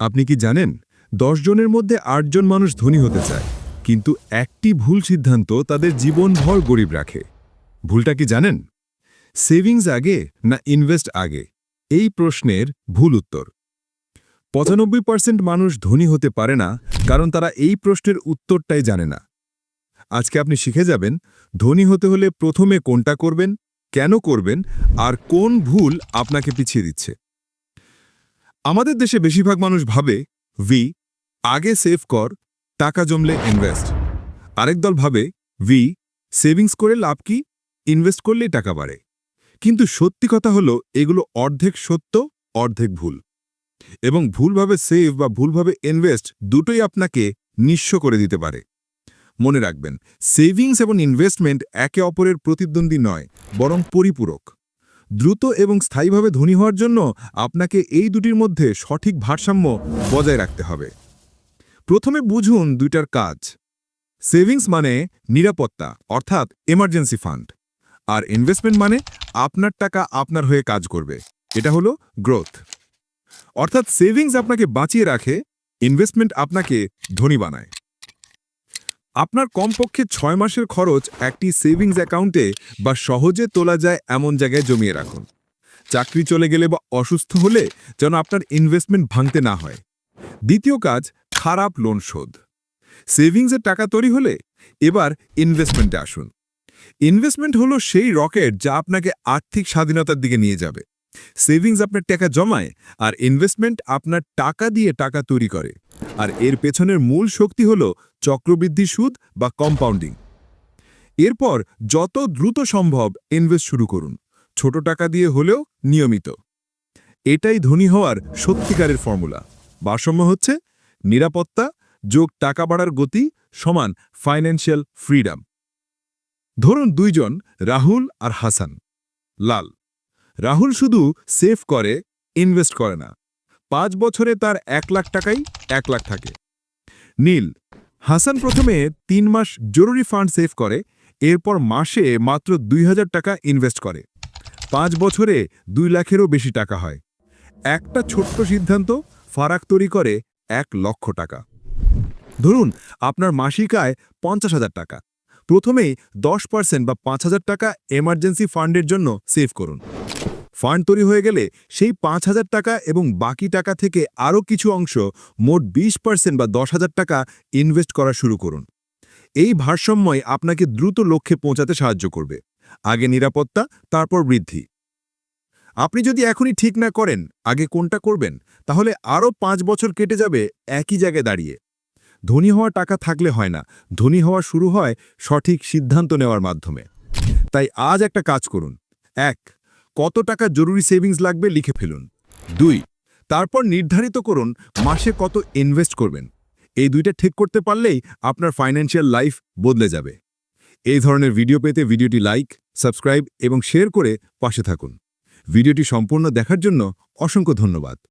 আপনি কি জানেন, দশ জনের মধ্যে আটজন মানুষ ধনী হতে চায়, কিন্তু একটি ভুল সিদ্ধান্ত তাদের জীবনভর গরিব রাখে। ভুলটা কি জানেন? সেভিংস আগে না ইনভেস্ট আগে? এই প্রশ্নের ভুল উত্তর। পঁচানব্বই পার্সেন্ট মানুষ ধনী হতে পারে না, কারণ তারা এই প্রশ্নের উত্তরটাই জানে না। আজকে আপনি শিখে যাবেন, ধনী হতে হলে প্রথমে কোনটা করবেন, কেন করবেন, আর কোন ভুল আপনাকে পিছিয়ে দিচ্ছে। আমাদের দেশে বেশিরভাগ মানুষ ভাবে, ভি, আগে সেভ কর, টাকা জমলে ইনভেস্ট। আরেক দল ভাবে, ভি, সেভিংস করে লাভ কি? ইনভেস্ট করলেই টাকা বাড়ে। কিন্তু সত্যি কথা হলো, এগুলো অর্ধেক সত্য, অর্ধেক ভুল। এবং ভুলভাবে সেভ বা ভুলভাবে ইনভেস্ট দুটোই আপনাকে নিঃস্ব করে দিতে পারে। মনে রাখবেন, সেভিংস এবং ইনভেস্টমেন্ট একে অপরের প্রতিদ্বন্দ্বী নয়, বরং পরিপূরক। দ্রুত এবং স্থায়ীভাবে ধনী হওয়ার জন্য আপনাকে এই দুটির মধ্যে সঠিক ভারসাম্য বজায় রাখতে হবে। প্রথমে বুঝুন দুইটার কাজ। সেভিংস মানে নিরাপত্তা, অর্থাৎ এমার্জেন্সি ফান্ড আর ইনভেস্টমেন্ট মানে আপনার টাকা আপনার হয়ে কাজ করবে। এটা হলো গ্রোথ অর্থাৎ সেভিংস আপনাকে বাঁচিয়ে রাখে ইনভেস্টমেন্ট আপনাকে ধনী বানায়। আপনার কমপক্ষে ছয় মাসের খরচ একটি সেভিংস অ্যাকাউন্টে বা সহজে তোলা যায় এমন জায়গায় জমিয়ে রাখুন। চাকরি চলে গেলে বা অসুস্থ হলে যেন আপনার ইনভেস্টমেন্ট ভাঙতে না হয়। দ্বিতীয় কাজ, খারাপ লোন শোধ। সেভিংসের টাকা তৈরি হলে এবার ইনভেস্টমেন্টে আসুন। ইনভেস্টমেন্ট হলো সেই রকেট যা আপনাকে আর্থিক স্বাধীনতার দিকে নিয়ে যাবে। সেভিংস আপনার টাকা জমায় আর ইনভেস্টমেন্ট আপনার টাকা দিয়ে টাকা তৈরি করে। আর এর পেছনের মূল শক্তি হল চক্রবৃদ্ধি সুদ বা কম্পাউন্ডিং। এরপর যত দ্রুত সম্ভব ইনভেস্ট শুরু করুন, ছোট টাকা দিয়ে হলেও নিয়মিত। এটাই ধনী হওয়ার সত্যিকারের ফর্মুলা ভারসাম্য হচ্ছে নিরাপত্তা যোগ টাকা বাড়ার গতি সমান ফাইন্যান্সিয়াল ফ্রিডম ধরুন দুইজন রাহুল আর হাসান। লাল। রাহুল শুধু সেভ করে ইনভেস্ট করে না। পাঁচ বছরে তার এক লাখ টাকাই এক লাখ থাকে। নীল। হাসান প্রথমে তিন মাস জরুরি ফান্ড সেভ করে, এরপর মাসে মাত্র দুই হাজার টাকা ইনভেস্ট করে। পাঁচ বছরে দুই লাখেরও বেশি টাকা হয়। একটা ছোট্ট সিদ্ধান্ত, ফারাক তৈরি করে এক লক্ষ টাকা। ধরুন, আপনার মাসিক আয় পঞ্চাশ হাজার টাকা। প্রথমেই দশ পার্সেন্ট বা পাঁচ হাজার টাকা এমার্জেন্সি ফান্ডের জন্য সেভ করুন। ফান্ড তৈরি হয়ে গেলে সেই পাঁচ হাজার টাকা এবং বাকি টাকা থেকে আরও কিছু অংশ মোট বিশ পার্সেন্ট বা দশ হাজার টাকা ইনভেস্ট করা শুরু করুন। এই ভারসাম্যই আপনাকে দ্রুত লক্ষ্যে পৌঁছাতে সাহায্য করবে। আগে নিরাপত্তা, তারপর বৃদ্ধি। আপনি যদি এখনই ঠিক না করেন, আগে কোনটা করবেন, তাহলে আরও পাঁচ বছর কেটে যাবে একই জায়গায় দাঁড়িয়ে। ধনী হওয়া টাকা থাকলে হয় না, ধনী হওয়া শুরু হয় সঠিক সিদ্ধান্ত নেওয়ার মাধ্যমে। তাই আজ একটা কাজ করুন। এক কত টাকা জরুরি সেভিংস লাগবে লিখে ফেলুন। দুই, তারপর নির্ধারিত করুন মাসে কত ইনভেস্ট করবেন। এই দুইটা ঠিক করতে পারলেই আপনার ফাইন্যান্সিয়াল লাইফ বদলে যাবে। এই ধরনের ভিডিও পেতে ভিডিওটি লাইক, সাবস্ক্রাইব এবং শেয়ার করে পাশে থাকুন। ভিডিওটি সম্পূর্ণ দেখার জন্য অসংখ্য ধন্যবাদ।